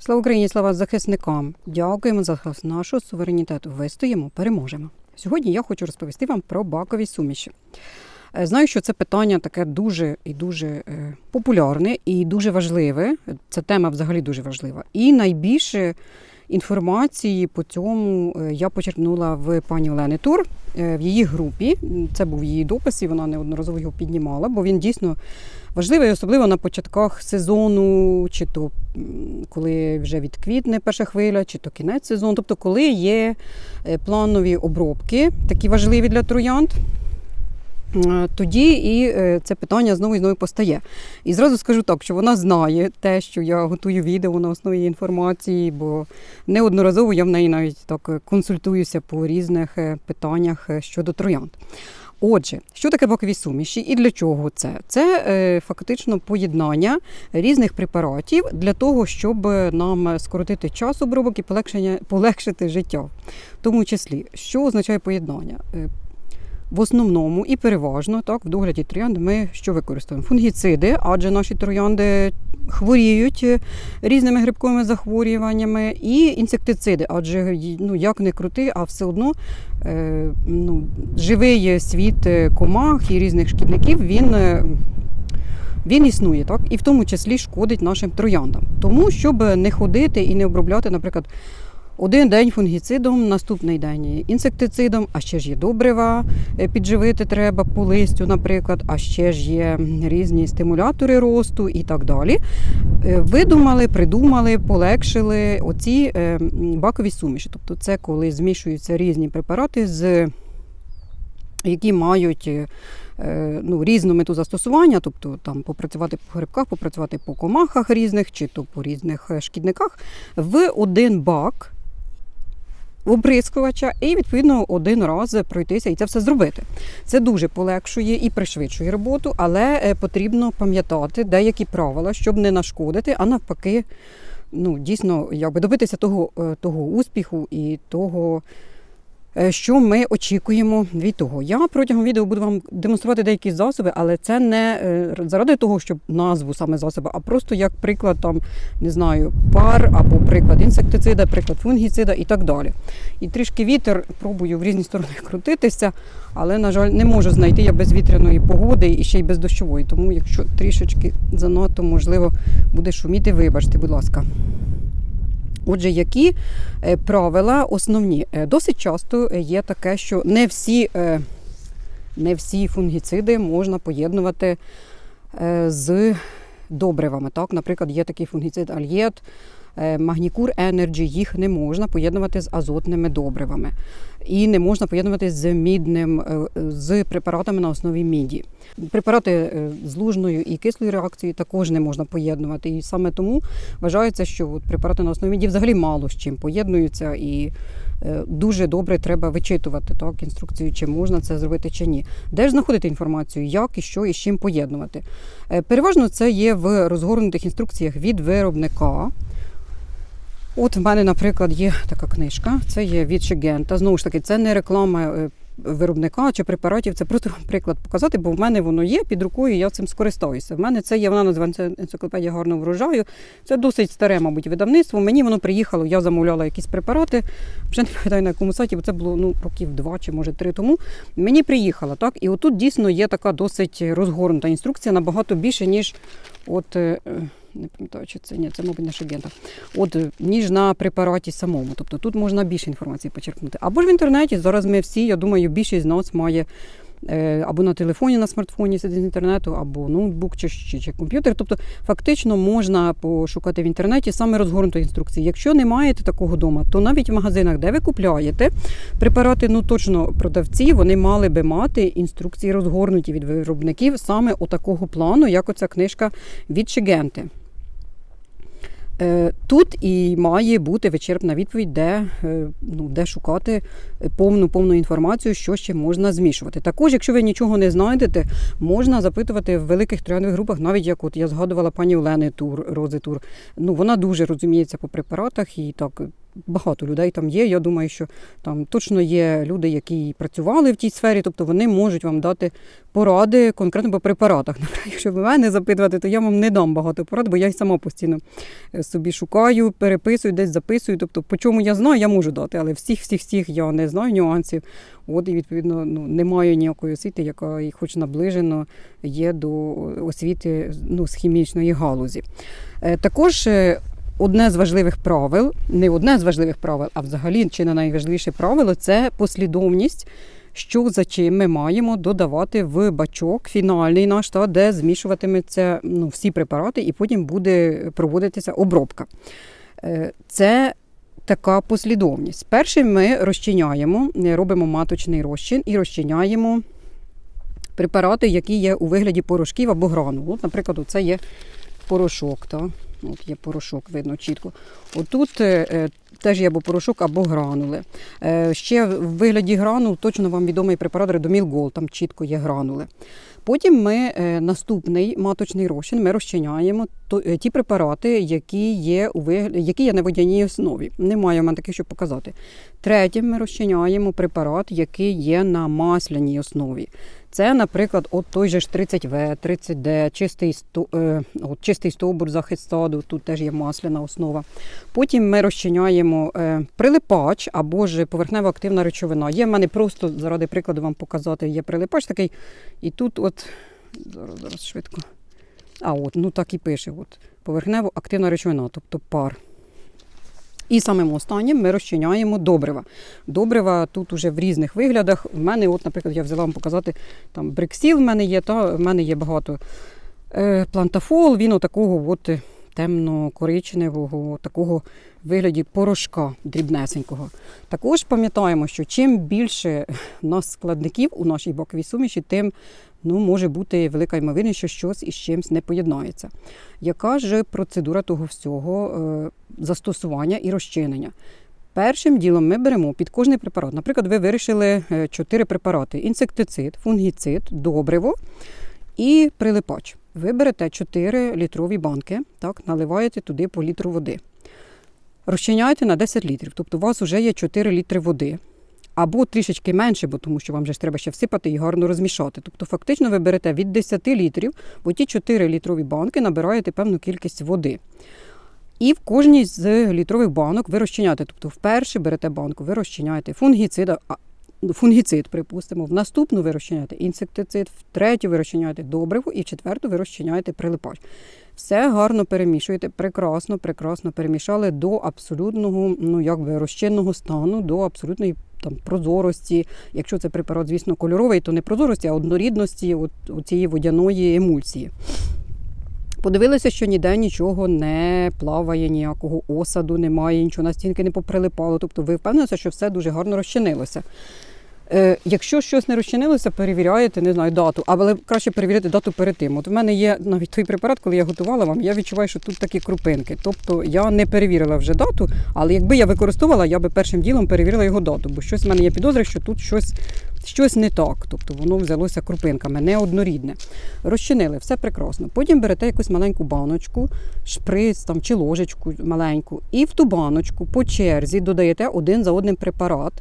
Слава Україні, слава захисникам! Дякуємо за нашого суверенітету. Вистоїмо, переможемо. Сьогодні я хочу розповісти вам про бакові суміші. Е, Знаю, що це питання таке дуже і дуже е, популярне і дуже важливе. Ця тема взагалі дуже важлива. І найбільше інформації по цьому е, я почерпнула в пані Олени Тур в її групі. Це був її допис, і вона неодноразово його піднімала, бо він дійсно важливий, особливо на початках сезону, чи то коли вже відквітне перша хвиля, чи то кінець сезону. Тобто, коли є е, планові обробки, такі важливі для троянд. е, Тоді і е, це питання знову і знову постає. І зразу скажу так, що вона знає те, що я готую відео на основі інформації, бо неодноразово я в неї навіть так консультуюся по різних питаннях щодо троянд. Отже, що таке бокові суміші і для чого це? Це е, фактично поєднання різних препаратів для того, щоб нам скоротити час обробок і полегшення, полегшити життя. В тому числі, що означає поєднання? В основному і переважно так, в догляді троянд ми що використовуємо? Фунгіциди, адже наші троянди хворіють е, різними грибковими захворюваннями, і інсектициди, адже ну, як не крути, а все одно е, ну, живий світ е, комах і різних шкідників він. е, Він існує, так, і в тому числі шкодить нашим трояндам. Тому, щоб не ходити і не обробляти, наприклад, один день фунгіцидом, наступний день інсектицидом, а ще ж є добрива, е, підживити треба по листю, наприклад, а ще ж є різні стимулятори росту і так далі. Е, Видумали, придумали, полегшили оці е, бакові суміші. Тобто, це коли змішуються різні препарати з які мають ну, різну мету застосування, тобто там попрацювати по грибках, попрацювати по комахах різних чи то по різних шкідниках в один бак оприскувача і відповідно один раз пройтися і це все зробити. Це дуже полегшує і пришвидшує роботу, але е, потрібно пам'ятати деякі правила, щоб не нашкодити, а навпаки, ну дійсно якби добитися того, е, того успіху і того. Е, Що ми очікуємо від того? Я протягом відео буду вам демонструвати деякі засоби, але це не е, заради того, щоб назву саме засоба, а просто як приклад там, не знаю, пар або приклад інсектицида, приклад фунгіцида і так далі. І трішки вітер пробую в різні сторони крутитися, але, на жаль, не можу знайти я безвітряної погоди і ще й без дощової. Тому, якщо трішечки занадто, можливо, буде шуміти, вибачте, будь ласка. Отже, які е, правила основні? Е, Досить часто є таке, що не всі, е, не всі фунгіциди можна поєднувати е, з добривами. Так? Наприклад, є такий фунгіцид альєт, е, Магнікур Енерджі, їх не можна поєднувати з азотними добривами. І не можна поєднувати з мідним, е, з препаратами на основі міді. Препарати е, з лужною і кислою реакцією також не можна поєднувати. І саме тому вважається, що препарати на основі міді взагалі мало з чим поєднуються і е, дуже добре треба вичитувати так, інструкцію, чи можна це зробити чи ні. Де ж знаходити інформацію, як і що і з чим поєднувати. Переважно це є в розгорнутих інструкціях від виробника. От в мене, наприклад, є така книжка. Це є від Шигента. Знову ж таки, це не реклама е, виробника чи препаратів. Це просто приклад показати, бо в мене воно є під рукою, я цим скористаюся. В мене це є, вона називається енциклопедія гарного врожаю. Це досить старе, мабуть, видавництво. Мені воно приїхало, я замовляла якісь препарати. Вже не пам'ятаю на якому сайті, бо це було ну, років два чи може три тому. Мені приїхало, так? І отут дійсно є така досить розгорнута інструкція, набагато більше, ніж от. Не пам'ятаю, чи це ні, це, мабуть, не Шагента. От е, ніж на препараті самому. Тобто тут можна більше інформації почерпнути. Або ж в інтернеті зараз ми всі, я думаю, більшість з нас має або на телефоні, на смартфоні з інтернету, або ноутбук чи, чи, чи комп'ютер. Тобто, фактично можна пошукати в інтернеті саме розгорнуту інструкції. Якщо не маєте такого вдома, то навіть в магазинах, де ви купляєте препарати, ну точно продавці вони мали би мати інструкції розгорнуті від виробників саме у такого плану, як оця книжка від Шигенти. Е, Тут і має бути вичерпна відповідь, де, е, ну, де шукати повну повну інформацію, що ще можна змішувати. Також, якщо ви нічого не знайдете, можна запитувати в великих тренінгових групах, навіть як от я згадувала пані Олени Тур, Рози Тур. Ну, вона дуже розуміється по препаратах і так багато людей там є. Я думаю, що там точно є люди, які працювали в тій сфері, тобто вони можуть вам дати поради конкретно по препаратах. Наприклад, якщо ви мене запитувати, то я вам не дам багато порад, бо я й сама постійно е, собі шукаю, переписую, десь записую. Тобто, по чому я знаю, я можу дати, але всіх, всіх, всіх я не знаю нюансів. От і відповідно ну, немає ніякої освіти, яка хоч наближено є до освіти ну, з хімічної галузі. Е, Також е, одне з важливих правил, не одне з важливих правил, а взагалі чи не найважливіше правило це послідовність. Що за чим ми маємо додавати в бачок фінальний наш, та, де змішуватиметься ну, всі препарати, і потім буде проводитися обробка. Е, Це така послідовність. Першим ми розчиняємо, робимо маточний розчин і розчиняємо препарати, які є у вигляді порошків або гранул. Наприклад, це є порошок. Та? От є порошок, видно чітко. Отут е, е, теж є або порошок, або гранули. Е, ще в вигляді гранул точно вам відомий препарат Редоміл Гол, там чітко є гранули. Потім ми е, наступний маточний розчин ми розчиняємо е, ті препарати, які є у вигляді, які є на водяній основі. Немає в мене таких, щоб показати. Третім ми розчиняємо препарат, який є на масляній основі. Це, наприклад, от той же ж 30В, 30D, чистий, е, от, чистий стовбур захист саду, тут теж є масляна основа. Потім ми розчиняємо прилипач або ж поверхнева активна речовина. Є в мене просто заради прикладу вам показати, є прилипач такий. І тут, от зараз, зараз швидко. А от, ну так і пише: от, поверхнево активна речовина, тобто пар. І самим останнім ми розчиняємо добрива. Добрива тут уже в різних виглядах. В мене, от, наприклад, я взяла вам показати там бриксіл в мене є, та в мене є багато е, плантафол, він отакого от темно-коричневого, такого вигляді порошка дрібнесенького. Також пам'ятаємо, що чим більше в нас складників у нашій боковій суміші, тим ну, може бути велика ймовірність, що щось із чимось не поєднається. Яка ж процедура того всього е, застосування і розчинення? Першим ділом ми беремо під кожний препарат. Наприклад, ви вирішили е, чотири препарати: інсектицид, фунгіцид, добриво і прилипач. Ви берете 4 літрові банки, так, наливаєте туди по літру води. Розчиняєте на 10 літрів, тобто у вас вже є 4 літри води. Або трішечки менше, бо тому що вам же треба ще всипати і гарно розмішати. Тобто, фактично, ви берете від 10 літрів, бо ті 4 літрові банки набираєте певну кількість води. І в кожній з літрових банок ви розчиняєте. Тобто, вперше берете банку, ви розчиняєте фунгіцид, а, ну, фунгіцид, припустимо, в наступну ви розчиняєте інсектицид, в третю ви розчиняєте добриво, і в четверту ви розчиняєте прилипач. Все гарно перемішуєте, прекрасно, прекрасно перемішали до абсолютного, ну якби розчинного стану, до абсолютної там прозорості. Якщо це препарат, звісно, кольоровий, то не прозорості, а однорідності от, цієї водяної емульсії. Подивилися, що ніде нічого не плаває, ніякого осаду немає, нічого на стінки не поприлипало. Тобто ви впевнилися, що все дуже гарно розчинилося. Е, якщо щось не розчинилося, перевіряєте, не знаю, дату, але краще перевірити дату перед тим. От в мене є навіть той препарат, коли я готувала вам, я відчуваю, що тут такі крупинки. Тобто я не перевірила вже дату, але якби я використовувала, я би першим ділом перевірила його дату, бо щось в мене є підозри, що тут щось, щось не так. Тобто воно взялося крупинками, не однорідне. Розчинили, все прекрасно. Потім берете якусь маленьку баночку, шприц там, чи ложечку маленьку, і в ту баночку по черзі додаєте один за одним препарат.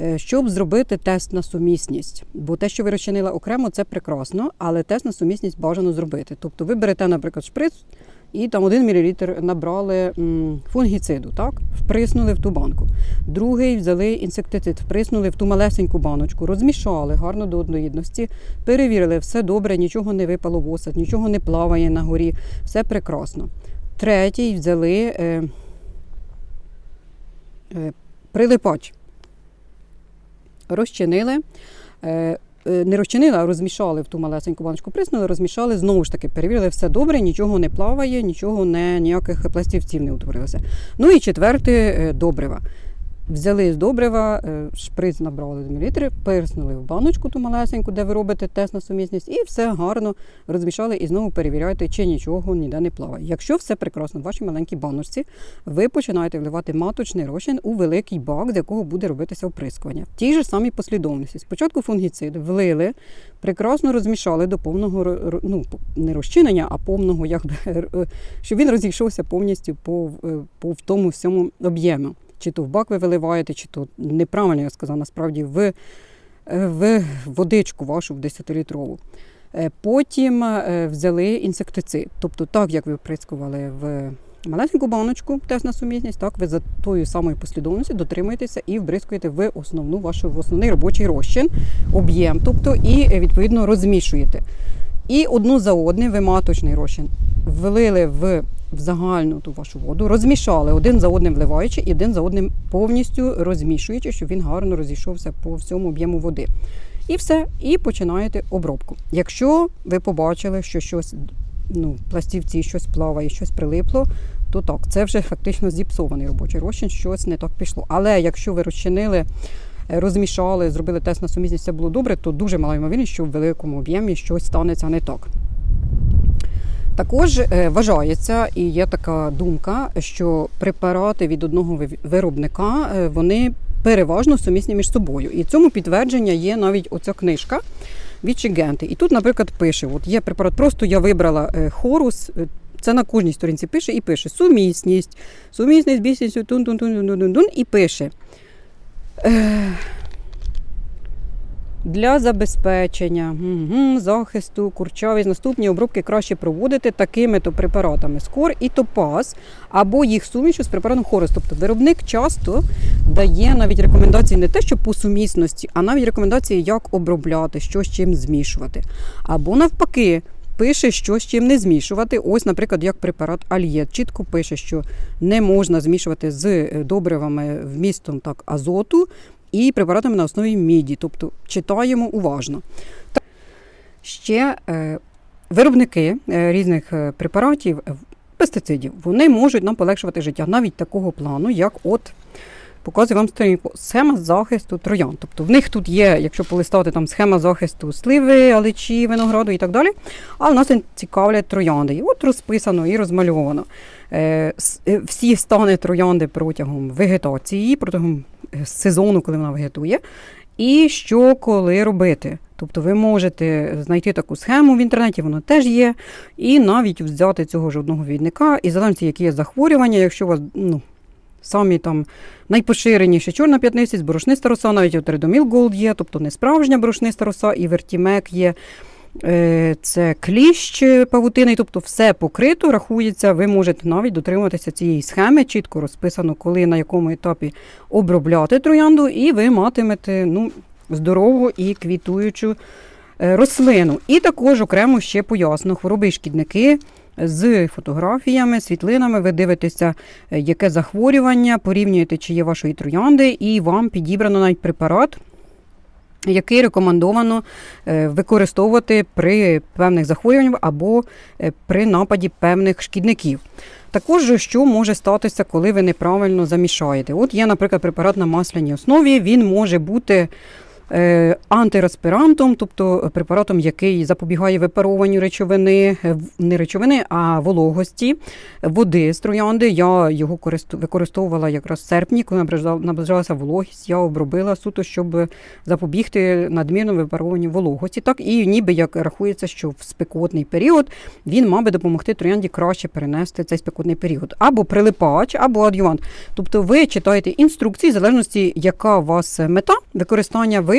Е, Щоб зробити тест на сумісність, бо те, що ви розчинили окремо, це прекрасно, але тест на сумісність бажано зробити. Тобто ви берете, наприклад, шприц і там 1 мл набрали фунгіциду, так? вприснули в ту банку. Другий взяли інсектицид, вприснули в ту малесеньку баночку, розмішали гарно до одноїдності, перевірили, все добре, нічого не випало в осад, нічого не плаває на горі, все прекрасно. Третій взяли е, е, прилипач. Розчинили. Е, е, не розчинили, а розмішали в ту малесеньку баночку, приснули, розмішали, знову ж таки перевірили, все добре, нічого не плаває, нічого не, ніяких пластівців не утворилося. Ну і четверте е, добрива. Взяли з добрива, е, шприц набрали 1 мл, перснули в баночку ту малесеньку, де ви робите тест на сумісність, і все гарно розмішали і знову перевіряєте, чи нічого ніде не плаває. Якщо все прекрасно в вашій маленькій баночці, ви починаєте вливати маточний розчин у великий бак, з якого буде робитися оприскування. В тій же самій послідовності. Спочатку фунгіцид влили, прекрасно розмішали до повного ну, не розчинення, а повного, якби, е, щоб він розійшовся повністю по, е, по тому всьому об'єму. Чи то в бак ви виливаєте, чи то неправильно я сказала, насправді в, е, в водичку вашу в 10-літрову. Е, Потім е, взяли інсектицид. Тобто, так як ви вприскували в маленьку баночку, тест на сумісність, так ви за тою самою послідовністю дотримуєтеся і вбризкуєте в основну вашу в основний робочий розчин, об'єм, тобто і відповідно розмішуєте. І одну за одним ви маточний розчин влили в, в загальну ту вашу воду, розмішали один за одним вливаючи і один за одним повністю розмішуючи, щоб він гарно розійшовся по всьому об'єму води. І все, і починаєте обробку. Якщо ви побачили, що щось ну, пластівці щось плаває, щось прилипло, то так, це вже фактично зіпсований робочий розчин, щось не так пішло. Але якщо ви розчинили, розмішали, зробили тест на сумісність, все було добре, то дуже мала ймовірність, що в великому об'ємі щось станеться не так. Також е, вважається і є така думка, що препарати від одного виробника е, вони переважно сумісні між собою. І цьому підтвердження є навіть оця книжка від Чигенти. І тут, наприклад, пише: от є препарат, просто я вибрала е, хорус. Це на кожній сторінці пише і пише сумісність, сумісність, бісність, тун тун тун тун тун тун і пише. Для забезпечення захисту курчавість наступні обробки краще проводити такими то препаратами скор і топаз, або їх сумішу з препаратом хорус. Тобто виробник часто дає навіть рекомендації не те, що по сумісності, а навіть рекомендації, як обробляти, що з чим змішувати. Або навпаки. Пише, що з чим не змішувати. Ось, наприклад, як препарат Альєт. Чітко пише, що не можна змішувати з добривами вмістом так, азоту і препаратами на основі міді. Тобто читаємо уважно. Ще е, виробники е, різних е, препаратів, пестицидів, вони можуть нам полегшувати життя навіть такого плану, як от. Показую вам сторінку схема захисту троян. Тобто в них тут є, якщо полистати там схема захисту сливи, аличі, винограду і так далі. А в нас цікавлять троянди. І от розписано і розмальовано. Е, е, всі стани троянди протягом вегетації, протягом е, сезону, коли вона вегетує, і що коли робити. Тобто ви можете знайти таку схему в інтернеті, вона теж є, і навіть взяти цього ж одного відника, і залежно, які є захворювання, якщо у вас ну, самі там найпоширеніші чорна п'ятниця, борошниста роса, навіть от Редоміл Голд є, тобто не справжня борошниста роса, і вертімек є. Е, Це кліщ павутинний, тобто все покрито, рахується. Ви можете навіть дотримуватися цієї схеми, чітко розписано, коли на якому етапі обробляти троянду, і ви матимете ну, здорову і квітуючу е, рослину. І також окремо ще пояснено хвороби і шкідники. З фотографіями, світлинами ви дивитеся, е, яке захворювання, порівнюєте, чи є вашої троянди, і вам підібрано навіть препарат, який рекомендовано е, використовувати при певних захворюваннях або е, при нападі певних шкідників. Також що може статися, коли ви неправильно замішаєте? От є, наприклад, препарат на масляній основі, він може бути е, антиреспірантом, тобто препаратом, який запобігає випарованню речовини, е, не речовини, а вологості води з троянди. Я його використовувала якраз в серпні, коли наближалася вологість. Я обробила суто, щоб запобігти надмірному випаруванню вологості. Так і ніби як рахується, що в спекотний період він мав би допомогти троянді краще перенести цей спекотний період. Або прилипач, або адювант. Тобто ви читаєте інструкції, в залежності, яка у вас мета використання, ви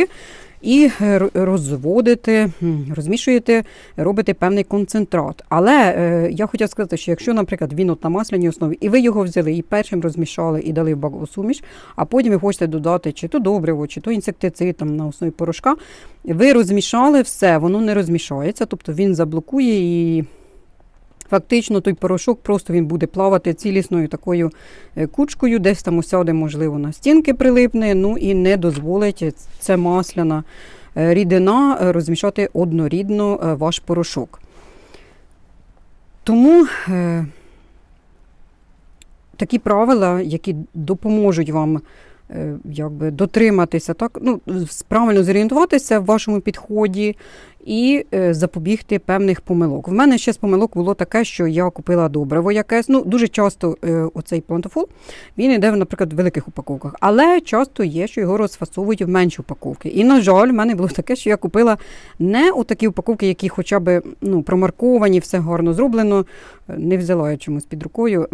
і розводите, розмішуєте, робите певний концентрат. Але е, я хотіла сказати, що якщо, наприклад, він от на масляній основі, і ви його взяли і першим розмішали і дали в бакову суміш, а потім ви хочете додати чи то добриво, чи то інсектицид там на основі порошка, ви розмішали все, воно не розмішається, тобто він заблокує і. Фактично той порошок просто він буде плавати цілісною такою е, кучкою, десь там усяде, можливо, на стінки прилипне, ну і не дозволить це масляна е, рідина е, розмішати однорідно ваш порошок. Тому такі правила, які допоможуть вам якби, дотриматися, так, ну, правильно зорієнтуватися в вашому підході і е, запобігти певних помилок. В мене ще з помилок було таке, що я купила добриво якесь. Ну, дуже часто е, оцей плантофол він йде, наприклад, в великих упаковках, але часто є, що його розфасовують в менші упаковки. І, на жаль, в мене було таке, що я купила не отакі упаковки, які хоча б ну, промарковані, все гарно зроблено. Е, Не взяла я чомусь під рукою.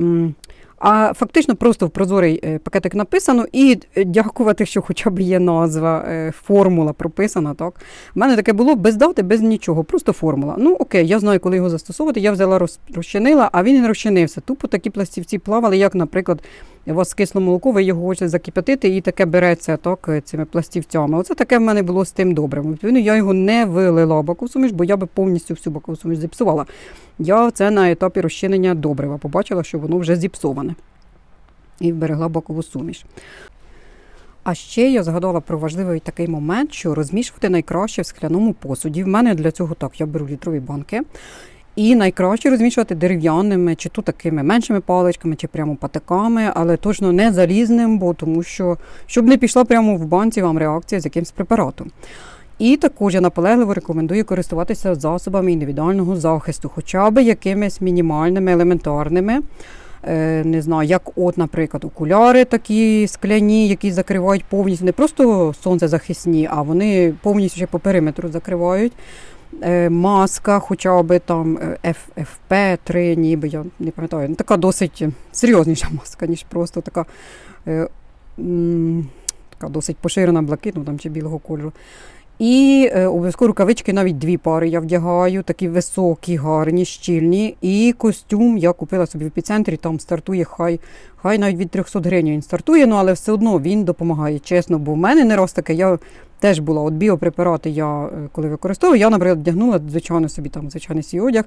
А фактично просто в прозорий е, пакетик написано, і е, дякувати, що хоча б є назва, е, формула прописана. Так в мене таке було без дати, без нічого, просто формула. Ну окей, я знаю, коли його застосовувати. Я взяла розчинила, а він не розчинився. Тупо такі пластівці плавали, як, наприклад, у вас кисло молоко, ви його хочете закипятити, і таке береться так, е, цими пластівцями. Оце таке в мене було з тим добрим. Відповідно, я його не вилила бакову суміш, бо я би повністю всю бакову суміш зіпсувала. Я це на етапі розчинення добрива побачила, що воно вже зіпсоване. І вберегла бокову суміш. А ще я згадала про важливий такий момент, що розмішувати найкраще в скляному посуді. В мене для цього так, я беру літрові банки. І найкраще розмішувати дерев'яними, чи то такими меншими паличками, чи прямо патиками, але точно не залізним, бо тому що щоб не пішла прямо в банці вам реакція з якимсь препаратом. І також я наполегливо рекомендую користуватися засобами індивідуального захисту, хоча б якимись мінімальними, елементарними. Е, Не знаю, як от, наприклад, окуляри такі скляні, які закривають повністю, не просто сонцезахисні, а вони повністю ще по периметру закривають. Е, Маска, хоча б там е, FFP3, ніби я не пам'ятаю. Ну, така досить серйозніша маска, ніж просто така, е, така досить поширена блакитну там, чи білого кольору. І е, обов'язково рукавички навіть дві пари я вдягаю, такі високі, гарні, щільні. І костюм я купила собі в епіцентрі, там стартує хай, хай навіть від 300 гривень він стартує, ну але все одно він допомагає, чесно. Бо в мене не раз таке, я теж була, от біопрепарати я е, коли використовую, я, наприклад, вдягнула звичайно собі там звичайний свій одяг.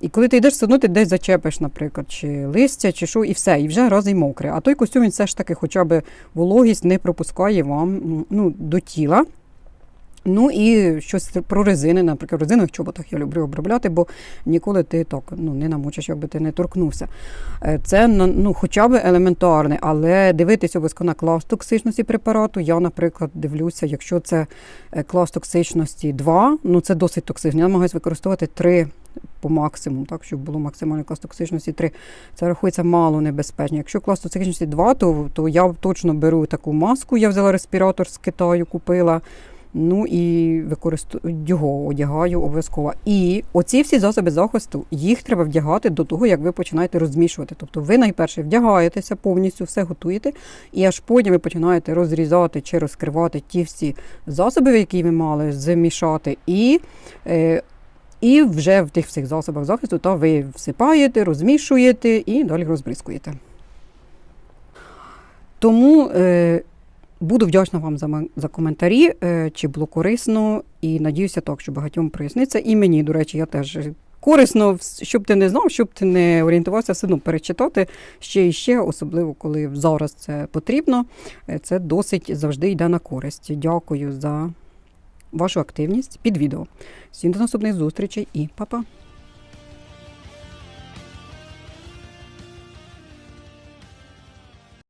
І коли ти йдеш, все одно ти десь зачепиш, наприклад, чи листя, чи що, і все, і вже раз і мокре. А той костюм він все ж таки хоча б вологість не пропускає вам ну, до тіла. Ну і щось про резини, наприклад, резинових чоботах я люблю обробляти, бо ніколи ти так ну, не намочиш, якби ти не торкнувся. Е, Це ну, хоча б елементарне, але дивитися обов'язково на клас токсичності препарату. Я, наприклад, дивлюся, якщо це е, клас токсичності 2, ну це досить токсично. Я намагаюся використовувати 3 по максимуму, так, щоб було максимальний клас токсичності 3. Це рахується мало небезпечно. Якщо клас токсичності 2, то, то я точно беру таку маску. Я взяла респіратор з Китаю, купила. Ну і використовую його одягаю обов'язково. І оці всі засоби захисту їх треба вдягати до того, як ви починаєте розмішувати. Тобто ви найперше вдягаєтеся повністю, все готуєте, і аж потім ви починаєте розрізати чи розкривати ті всі засоби, які ви мали змішати, і, е, і вже в тих всіх засобах захисту та ви всипаєте, розмішуєте і далі розбризкуєте. Тому е, Буду вдячна вам за, за коментарі, е, чи було корисно, і надіюся так, що багатьом проясниться. І мені, до речі, я теж корисно, щоб ти не знав, щоб ти не орієнтувався, все одно перечитати ще і ще, особливо коли зараз це потрібно. Е, Це досить завжди йде на користь. Дякую за вашу активність під відео. Всім до наступних зустрічей і па-па!